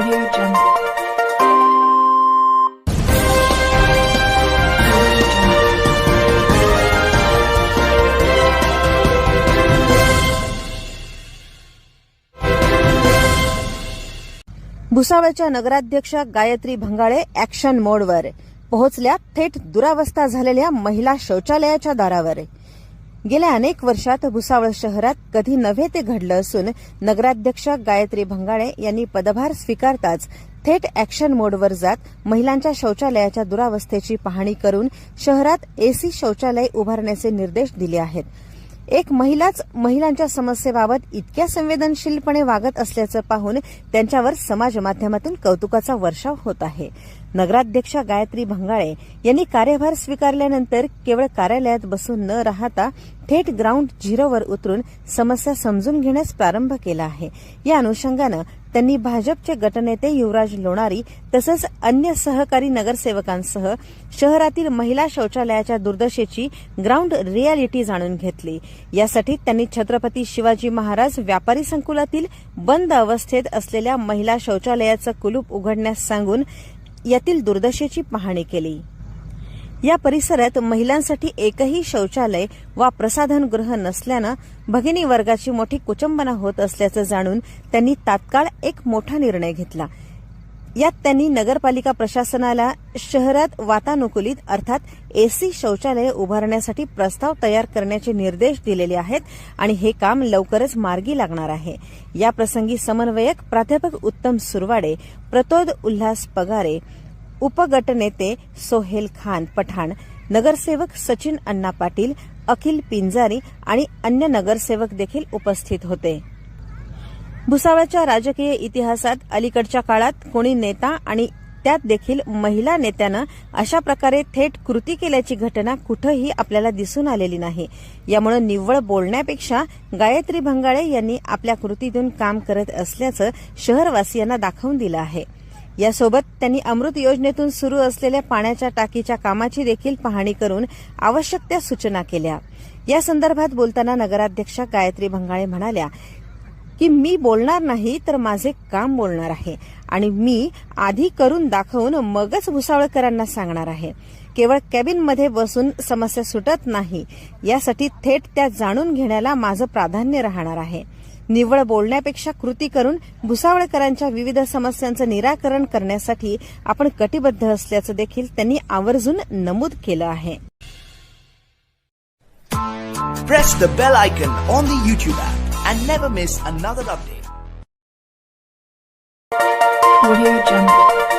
Audio Jungle. भुसावळच्या नगराध्यक्षा Gayatri Bhangale action मोडवर पोहोचल्या थेट दुरावस्था झालेल्या महिला शौचालयाच्या दारावर गेल्या अनेक वर्षात भुसावळ शहरात कधी नव्हे ते घडलं असून नगराध्यक्षा गायत्री भंगाळे यांनी पदभार स्वीकारताच थेट अॅक्शन मोडवर जात महिलांच्या शौचालयाच्या दुरावस्थेची पाहणी करून शहरात एसी शौचालय उभारण्याचे निर्देश दिले आहेत. एक महिलाच महिलांच्या समस्येबाबत इतक्या संवेदनशीलपणे वागत असल्याचं पाहून त्यांच्यावर समाज माध्यमातून कौतुकाचा वर्षाव होत आहे. नगराध्यक्षा गायत्री भंगाळे यांनी कार्यभार स्वीकारल्यानंतर केवळ कार्यालयात बसून न राहता थेट ग्राउंड झिरोवर उतरून समस्या समजून घेण्यास प्रारंभ केला आहे. या अनुषंगानं त्यांनी भाजपचे गटनेते युवराज लोणारी तसंच अन्य सहकारी नगरसेवकांसह शहरातील महिला शौचालयाच्या दुर्दशेची ग्राउंड रियालिटी जाणून घेतली. यासाठी त्यांनी छत्रपती शिवाजी महाराज व्यापारी संकुलातील बंद अवस्थेत असलेल्या महिला शौचालयाचं कुलूप उघडण्यास सांगून यातील दुर्दशेची पाहणी केली. या परिसरात महिलांसाठी एकही शौचालय वा प्रसाधनगृह नसल्यानं भगिनी वर्गाची मोठी कुचंबना होत असल्याचं जाणून त्यांनी तात्काळ एक मोठा निर्णय घेतला. यात त्यांनी नगरपालिका प्रशासनाला शहरात वातानुकूलित अर्थात एसी शौचालय उभारण्यासाठी प्रस्ताव तयार करण्याचे निर्देश दिलेले आहेत आणि हे काम लवकरच मार्गी लागणार आहे. या प्रसंगी समन्वयक प्राध्यापक उत्तम सुरवाडे प्रतोद उल्हास पगारे उपगटनेते सोहेल खान पठाण नगरसेवक सचिन अण्णा पाटील अखिल पिंजारी आणि अन्य नगरसेवक देखील उपस्थित होते. भुसावळच्या राजकीय इतिहासात अलीकडच्या काळात कोणी नेता आणि त्यात देखील महिला नेत्यानं अशा प्रकारे थेट कृती केल्याची घटना कुठंही आपल्याला दिसून आलेली नाही. यामुळे निव्वळ बोलण्यापेक्षा गायत्री भंगाळे यांनी आपल्या कृतीतून काम करत असल्याचं शहरवासियांना दाखवून दिलं आहे. यासोबत त्यांनी अमृत योजनेतून सुरू असलेल्या पाण्याच्या टाकीच्या कामाची देखील पाहणी करून आवश्यक त्या सूचना केल्या. या संदर्भात बोलताना नगराध्यक्षा गायत्री भंगाळे म्हणाल्या की मी बोलणार नाही तर माझे काम बोलणार आहे. आणि मी आधी करून दाखवून मगच भुसावळकरांना सांगणार आहे. केवळ कॅबिनमध्ये बसून समस्या सुटत नाही. यासाठी थेट त्या जाणून घेण्याला माझं प्राधान्य राहणार आहे. निव्वळ बोलण्यापेक्षा कृती करून भुसावळकरांच्या विविध समस्यांचं निराकरण करण्यासाठी आपण कटिबद्ध असल्याचं देखील त्यांनी आवर्जून नमूद केलं आहे. and never miss another update. Audio Jungle.